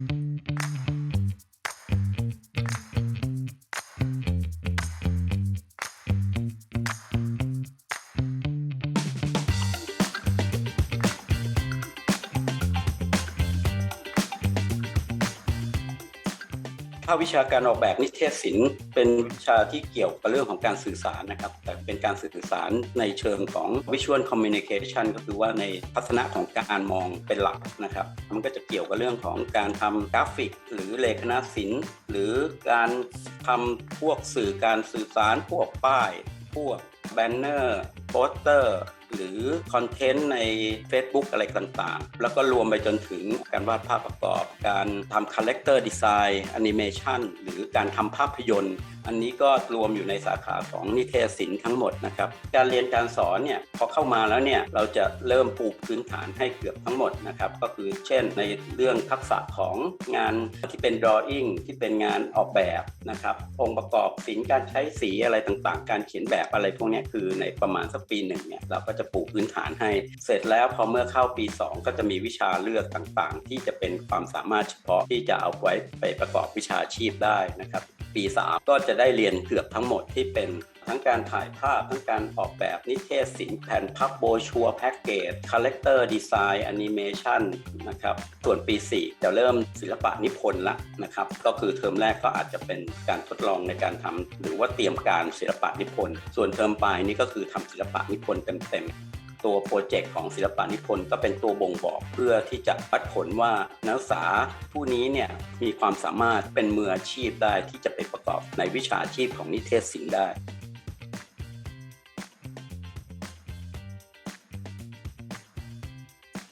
Thank mm -hmm. you. ภาควิชาการออกแบบนิเทศศิลป์เป็นวิชาที่เกี่ยวกับเรื่องของการสื่อสารนะครับ แต่เป็นการสื่อสารในเชิงของ visual communication ก็คือว่าในทัศนะของการมองเป็นหลักนะครับ มันก็จะเกี่ยวกับเรื่องของการทำกราฟิก หรือเลขนศิลป์ หรือการทำพวกสื่อการสื่อสารพวกป้าย พวกแบนเนอร์โปสเตอร์ หรือคอนเทนต์ใน Facebook อะไรต่างๆ แล้วก็รวมไปจนถึงการวาดภาพประกอบ การทำคาแรคเตอร์ดีไซน์แอนิเมชันหรือการทำภาพยนตร์ อันนี้ก็รวมอยู่ในสาขาของนิเทศศิลป์ทั้งหมดนะครับ การเรียนการสอนเนี่ยพอเข้ามาแล้วเนี่ยเราจะเริ่มปูพื้นฐานให้เกือบทั้งหมดนะครับ ก็คือเช่นในเรื่องทักษะของงานที่เป็น drawing ที่เป็นงานออกแบบนะครับองค์ประกอบศิลป์การใช้สีอะไรต่างๆ การเขียนแบบอะไรพวกนี้คือในประมาณสักปีหนึ่งเนี่ยเราก็จะปูพื้นฐานให้ เสร็จแล้วพอเมื่อเข้าปี 2 ก็จะมีวิชาเลือกต่างๆ ที่จะเป็นความสามารถเฉพาะที่จะเอาไว้ไปประกอบวิชาชีพได้นะครับ ปี 3 ก็จะได้เรียนเกือบทั้งหมดที่เป็น ทั้งการถ่ายภาพ ทั้งการออกแบบนิเทศศิลป์แผ่นพับโบชัวแพ็กเกจคาแรคเตอร์ดีไซน์แอนิเมชันนะครับส่วนปี 4 จะเริ่มศิลปะนิพนธ์ละนะครับก็คือเทอมแรกก็อาจจะเป็นการทดลองในการทำหรือว่าเตรียมการศิลปะนิพนธ์ส่วนเทอมปลายนี่ก็คือทำศิลปะนิพนธ์เต็มๆตัวโปรเจกต์ของศิลปะนิพนธ์ก็เป็นตัวบ่งบอกเพื่อที่จะปัดผลว่านักศึกษาผู้นี้เนี่ยมีความสามารถเป็นมืออาชีพได้ที่จะไปประกอบในวิชาชีพของนิเทศศิลป์ได้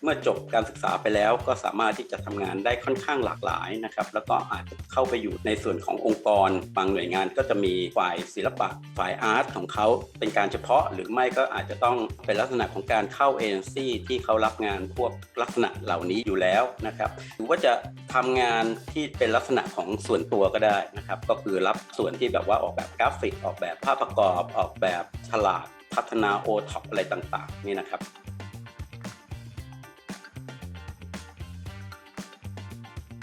เมื่อจบการศึกษาไปแล้วก็สามารถที่จะทำงานได้ค่อนข้างหลากหลายนะครับแล้วก็อาจจะเข้าไปอยู่ในส่วนขององค์กร บางหน่วยงานก็จะมีฝ่ายศิลปะฝ่ายอาร์ตของเขาเป็นการเฉพาะ หรือไม่ก็อาจจะต้องเป็นลักษณะของการเข้าเอเจนซี่ที่เขารับงานพวกลักษณะเหล่านี้อยู่แล้วนะครับหรือว่าจะทำงานที่เป็นลักษณะของส่วนตัวก็ได้นะครับก็คือรับส่วนที่แบบว่าออกแบบกราฟิก ออกแบบภาพประกอบออกแบบฉลากพัฒนาโอท็อปอะไรต่างๆนี่นะครับ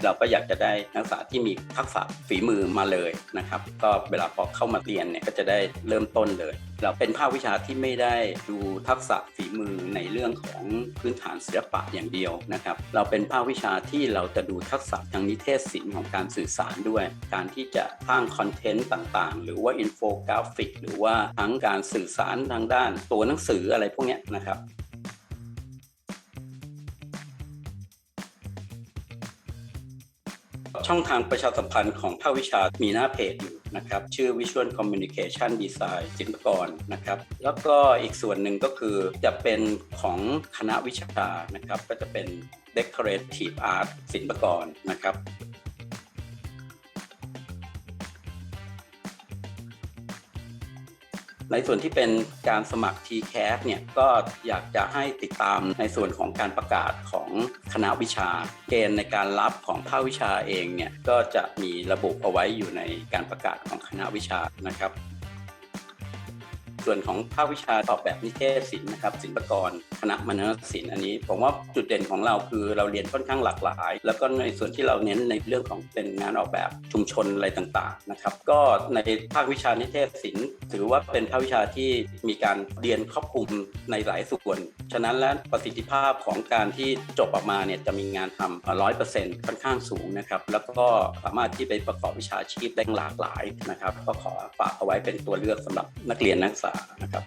เราก็อยากจะได้นักศึกษาที่มีทักษะฝีมือมาเลยนะครับ ก็เวลาพอเข้ามาเรียนเนี่ยก็จะได้เริ่มต้นเลย เราเป็นภาควิชาที่ไม่ได้ดูทักษะฝีมือในเรื่องของพื้นฐานศิลปะอย่างเดียวนะครับ เราเป็นภาควิชาที่เราจะดูทักษะทางนิเทศศิลป์ของการสื่อสารด้วย การที่จะสร้างคอนเทนต์ต่างๆ หรือว่าอินโฟกราฟิก หรือว่าทั้งการสื่อสารทางด้านตัวหนังสืออะไรพวกนี้นะครับ ช่องทางประชาสัมพันธ์ของภาควิชามีหน้าเพจอยู่นะครับชื่อ Visual Communication Design ศิลปกรนะครับ แล้วก็อีกส่วนหนึ่งก็คือจะเป็นของคณะวิชานะครับ ก็จะเป็น Decorative Art ศิลปกรนะครับ ในส่วนที่เป็นการสมัคร TCAS เนี่ยก็อยากจะให้ติดตามในส่วนของการประกาศของคณะวิชา เกณฑ์ในการรับของภาควิชาเองเนี่ยก็จะมีระบุเอาไว้อยู่ในการประกาศของคณะวิชานะครับ ส่วนของภาควิชาออกแบบนิเทศศิลป์นะครับศิลปกรคณะมนษศิลป์อันนี้ ผมว่าจุดเด่นของเราคือเราเรียนค่อนข้างหลากหลาย แล้วก็ในส่วนที่เราเน้นในเรื่องของเป็นงานออกแบบชุมชนอะไรต่างๆนะครับ ก็ในภาควิชานิเทศศิลป์ถือว่าเป็นภาควิชาที่มีการเรียนครอบคลุมในหลายส่วน ฉะนั้นแล้วประสิทธิภาพของการที่จบออกมาเนี่ยจะมีงานทำร้อยเปอร์เซ็นต์ค่อนข้างสูงนะครับแล้วก็สามารถที่ไปประกอบวิชาชีพได้หลากหลายนะครับ ก็ขอฝากเอาไว้เป็นตัวเลือกสำหรับนักเรียนนักศึกษานะครับ